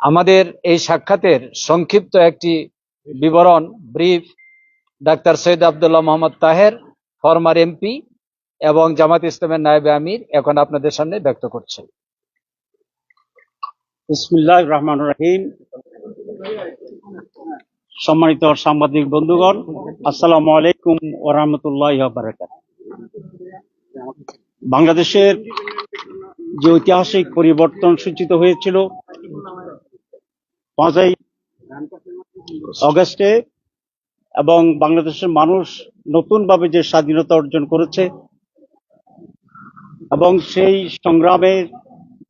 আমাদের এই সাক্ষাতের সংক্ষিপ্ত একটি বিবরণ brief doctor Syed Abdullah Mohammad Taher former MP এবং জামাত ইসলামের নায়েবে আমির এখন আপনাদের সামনে ব্যক্ত করছে বিসমুল্লাহ রহমান রহিম। সম্মানিত সাংবাদিক বন্ধুগণ, আসসালামু আলাইকুম ও রহমতুল্লাহ বাংলাদেশের যে ঐতিহাসিক পরিবর্তন সূচিত হয়েছিল পাঁচই অগস্টে এবং বাংলাদেশের মানুষ নতুনভাবে যে স্বাধীনতা অর্জন করেছে এবং সেই সংগ্রামে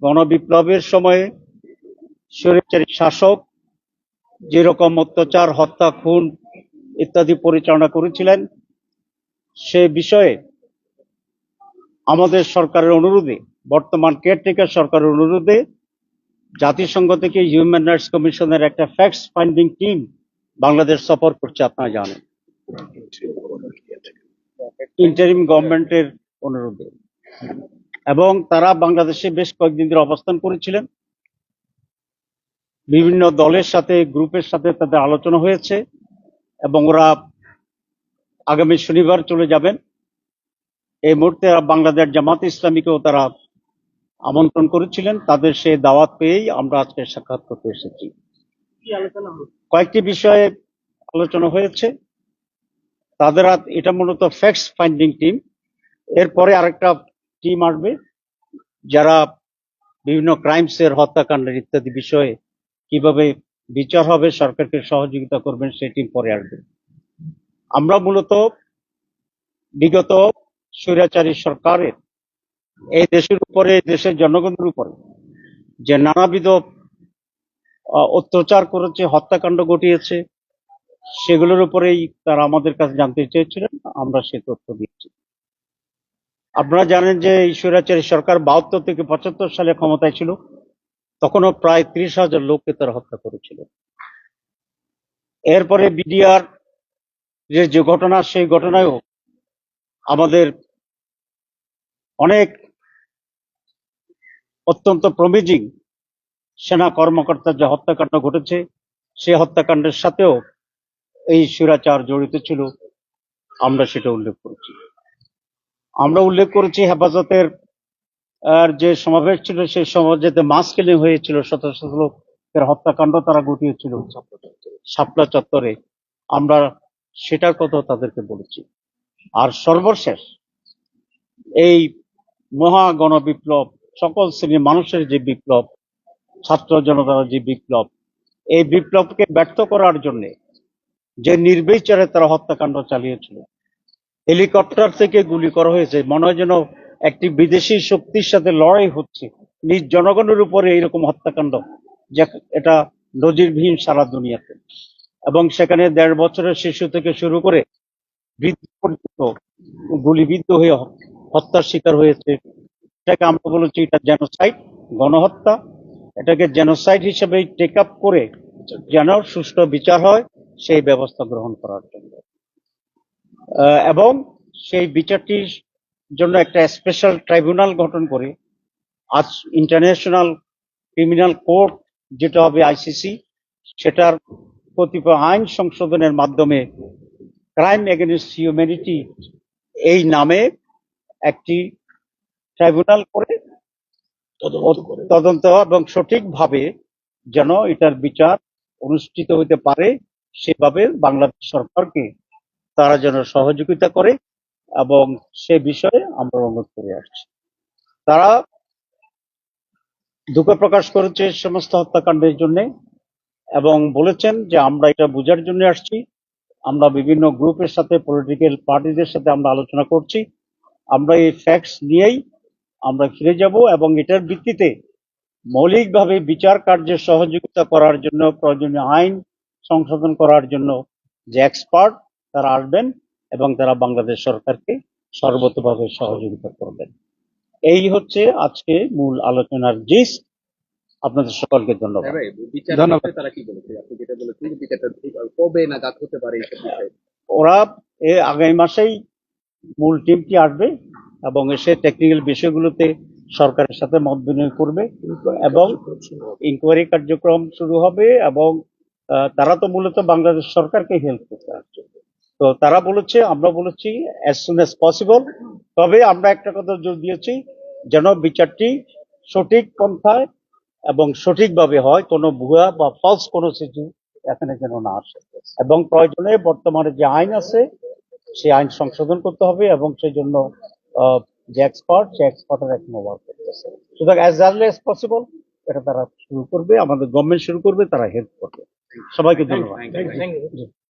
গণবিপ্লবের সময়ে স্বৈরাচারী শাসক যেরকম অত্যাচার, হত্যা, খুন ইত্যাদি পরিচালনা করেছিলেন, সে বিষয়ে আমাদের সরকারের অনুরোধে, বর্তমান কেয়ারটেকার সরকারের অনুরোধে জাতিসংঘ থেকে হিউম্যান রাইটস কমিশনের একটা ফ্যাক্টস ফাইন্ডিং টিম বাংলাদেশ সফর করছে, আপনারা জানেন। ইন্টারিম গভর্নমেন্টের অনুরোধে। এবং তারা বাংলাদেশে বেশ কয়েকদিন ধরে অবস্থান করেছিলেন। বিভিন্ন দলের সাথে, গ্রুপের সাথে তাদের আলোচনা হয়েছে এবং ওরা আগামী শনিবার চলে যাবেন। এই মুহূর্তে বাংলাদেশ জামাত ইসলামীকেও তারা আমন্ত্রণ করেছিলেন তাদের সেই দাওয়াত পেয়েই আমরা আজকে সাক্ষাৎ করতে এসেছি। কয়েকটি বিষয়ে আলোচনা হয়েছে। তাদের এটা মূলত ফ্যাক্টস ফাইন্ডিং টিম এরপরে আরেকটা টিম আসবে যারা বিভিন্ন ক্রাইমসের হত্যাকাণ্ডের ইত্যাদি বিষয়ে কীভাবে বিচার হবে সরকারকে সহযোগিতা করবেন সেই টিম পরে আসবে। আমরা মূলত বিগত স্বৈরাচারী সরকারের এই দেশের উপরে দেশের জনগণের উপরে যে নানাবিধ অত্যাচার করেছে, হত্যাকাণ্ড ঘটিয়েছে, সেগুলোর উপরেই তারা আমাদের কাছে জানতে চেয়েছিলেন, আমরা সে তথ্য দিয়েছি। আপনারা জানেন যে এই স্বৈরাচারী সরকার বাহাত্তর থেকে পঁচাত্তর সালে ক্ষমতায় ছিল, তখনও প্রায় ত্রিশ হাজার লোককে তারা হত্যা করেছিল। এরপরে বিডিআর যে যে ঘটনা, সেই ঘটনায়ও আমাদের অনেক অত্যন্ত প্রমিজিং। সেনা কর্মকর্তার যে হত্যাকাণ্ড ঘটেছে, সেই হত্যাকাণ্ডের সাথেও এই সুরাচার জড়িত ছিল। আমরা সেটা উল্লেখ করেছি। আমরা উল্লেখ করেছি হেফাজতের, আর যে সমাবেশ ছিল, সেই সমাবেশে মাস কিলিং হয়েছিল শত শত লোকের হত্যাকাণ্ড তারা ঘটিয়েছিল শাপলা চত্বরে। আমরা সেটার কথা তাদেরকে বলেছি। আর সর্বশেষ এই মহা গণবিপ্লব সকল শ্রেণির মানুষের যে বিপ্লব, ছাত্র জনতার যে বিপ্লব, এই বিপ্লবকে ব্যর্থ করার জন্য যে নির্বিচারে তারা হত্যাকাণ্ড চালিয়েছিল। হেলিকপ্টার থেকে গুলি করা হয়েছে, মনে হয় যেন একটি বিদেশি শক্তির সাথে লড়াই হচ্ছে। নিজ জনগণের উপরে এইরকম হত্যাকাণ্ড, যে এটা নজিরবিহীন সারা দুনিয়াতে। এবং সেখানে দেড় বছরের শিশু থেকে শুরু করে বৃদ্ধ পর্যন্ত গুলিবিদ্ধ হয়ে হত্যার শিকার হয়েছে। এটাকে আমরা বলেছি এটা জেনোসাইড গণহত্যা। এটাকে জেনোসাইড হিসেবে টেক আপ করে যেন সুষ্ঠু বিচার হয়, সেই ব্যবস্থা গ্রহণ করার জন্য। এবং সেই বিচারটির জন্য একটা স্পেশাল ট্রাইব্যুনাল গঠন করে, আজ ইন্টারন্যাশনাল ক্রিমিনাল কোর্ট যেটা হবে আইসিসি সেটার কতিপয় আইন সংশোধনের মাধ্যমে ক্রাইম এগেনস্ট হিউম্যানিটি এই নামে একটি ট্রাইব্যুনাল করে তদন্ত এবং সঠিকভাবে যেন এটার বিচার অনুষ্ঠিত হতে পারে সেভাবে বাংলাদেশ সরকারকে তারা যেন সহযোগিতা করে এবং সে বিষয়ে আমরা অনুরোধ করে আসছি। তারা দুঃখ প্রকাশ করেছে সমস্ত হত্যাকাণ্ডের জন্য এবং বলেছেন যে আমরা এটা বোঝার জন্য আসছি। আমরা বিভিন্ন গ্রুপের সাথে পলিটিক্যাল পার্টিদের সাথে আমরা আলোচনা করছি। আমরা এই ফ্যাক্টস নিয়েই আমরা ফিরে যাব এবং এটার ভিত্তিতে মৌলিকভাবে বিচার কার্যে সহযোগিতা করার জন্য প্রয়োজনীয় আইন সংশোধন করার জন্য যে এক্সপার্ট তারা আসবেন এবং তারা বাংলাদেশ সরকারকে সর্বতভাবে সহযোগিতা করবেন। এই হচ্ছে আজকে মূল আলোচনার জিস আপনাদের সকলকে ধন্যবাদ। ধন্যবাদ। তারা কি বলেছে? আপনি যেটা বলেছেন বিচারটা কবে নাগাদ হতে পারে ওরা এ আগামী মাসেই মূল টিমটি আসবে। এবং এসে টেকনিক্যাল বিষয়গুলোতে সরকারের সাথে মত বিনিময় করবে এবং ইনকোয়ারি কার্যক্রম শুরু হবে এবং তারা তো মূলত বাংলাদেশ সরকারকে হেল্প করতে আসছে। তো তারা বলেছে, আমরা বলেছি অ্যাজ সুন অ্যাজ পসিবল তবে আমরা একটা কথা জোর দিয়েছি, যেন বিচারটি সঠিক পন্থায় এবং সঠিকভাবে হয়, কোনো ভুয়া বা ফলস কোনো কিছু এখানে যেন না আসে। এবং প্রয়োজনে বর্তমানে যে আইন আছে সেই আইন সংশোধন করতে হবে এবং সেই জন্য সে এক্সপার্টের এখন ওভার করতেছে। সুতরাং অ্যাজ আর্লি অ্যাজ পসিবল এটা তারা শুরু করবে আমাদের গভর্নমেন্ট শুরু করবে তারা হেল্প করবে। সবাইকে ধন্যবাদ।